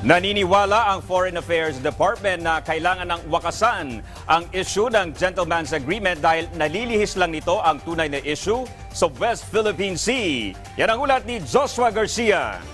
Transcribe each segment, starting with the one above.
Naniniwala ang Foreign Affairs Department na kailangan ng wakasan ang issue ng Gentleman's Agreement dahil nalilihis lang nito ang tunay na issue sa West Philippine Sea. Yan ang ulat ni Joshua Garcia.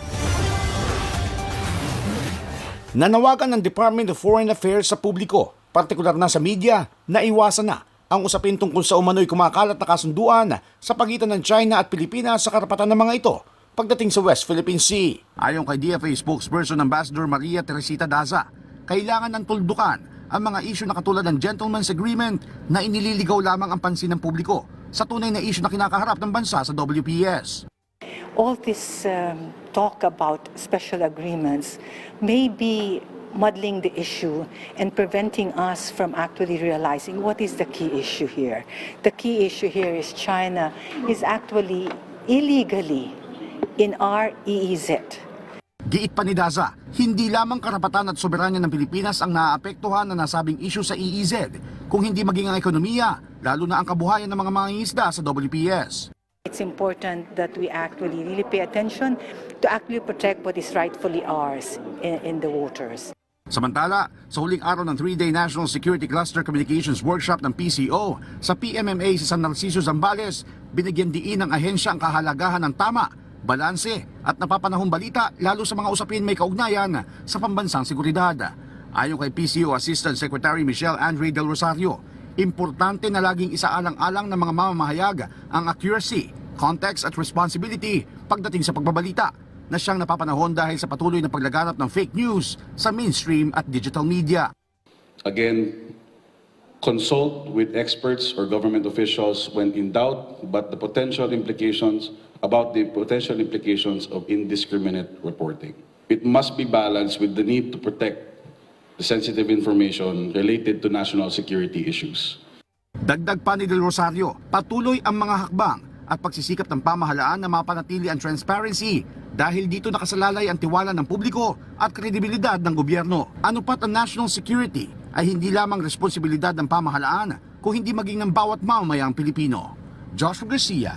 Nanawagan ng Department of Foreign Affairs sa publiko, partikular na sa media, na iwasan na ang usapin tungkol sa umano'y kumakalat na kasunduan sa pagitan ng China at Pilipinas sa karapatan ng mga ito pagdating sa West Philippine Sea. Ayon kay DFA spokesperson Ambassador Maria Teresita Daza, kailangan ng tuldukan ang mga isyu na katulad ng Gentleman's Agreement na inililigaw lamang ang pansin ng publiko sa tunay na isyu na kinakaharap ng bansa sa WPS. all this um, talk about special agreements may be muddling the issue and preventing us from actually realizing what is the key issue here. The key issue here is China is actually illegally in our EEZ. Giit pa ni Daza, hindi lamang karapatan at soberanya ng Pilipinas ang naaapektuhan na nasabing issue sa EEZ, kung hindi maging ang ekonomiya, lalo na ang kabuhayan ng mga mangingisda sa WPS. It's important that we actually really pay attention to actually protect what is rightfully ours in, in the waters. Samantala, sa huling araw ng 3-day National Security Cluster Communications Workshop ng PCO sa PMMA sa San Narciso, Zambales, binigyan diin ng ahensya ang kahalagahan ng tama, balanse at napapanahong balita lalo sa mga usapin may kaugnayan sa pambansang seguridad. Ayon kay PCO Assistant Secretary Michelle Andre Del Rosario, importante na laging isaalang-alang ng mga mamamahayag ang accuracy, context at responsibility pagdating sa pagbabalita na siyang napapanahon dahil sa patuloy na paglaganap ng fake news sa mainstream at digital media. Again, consult with experts or government officials when in doubt, but the potential implications about the potential implications of indiscriminate reporting. It must be balanced with the need to protect the sensitive information related to national security issues. Dagdag pa ni Del Rosario, patuloy ang mga hakbang at pagsisikap ng pamahalaan na mapanatili ang transparency dahil dito nakasalalay ang tiwala ng publiko at kredibilidad ng gobyerno. Ano pat ang national security ay hindi lamang responsibilidad ng pamahalaan kung hindi maging ng bawat mamamayang Pilipino. Joshua Garcia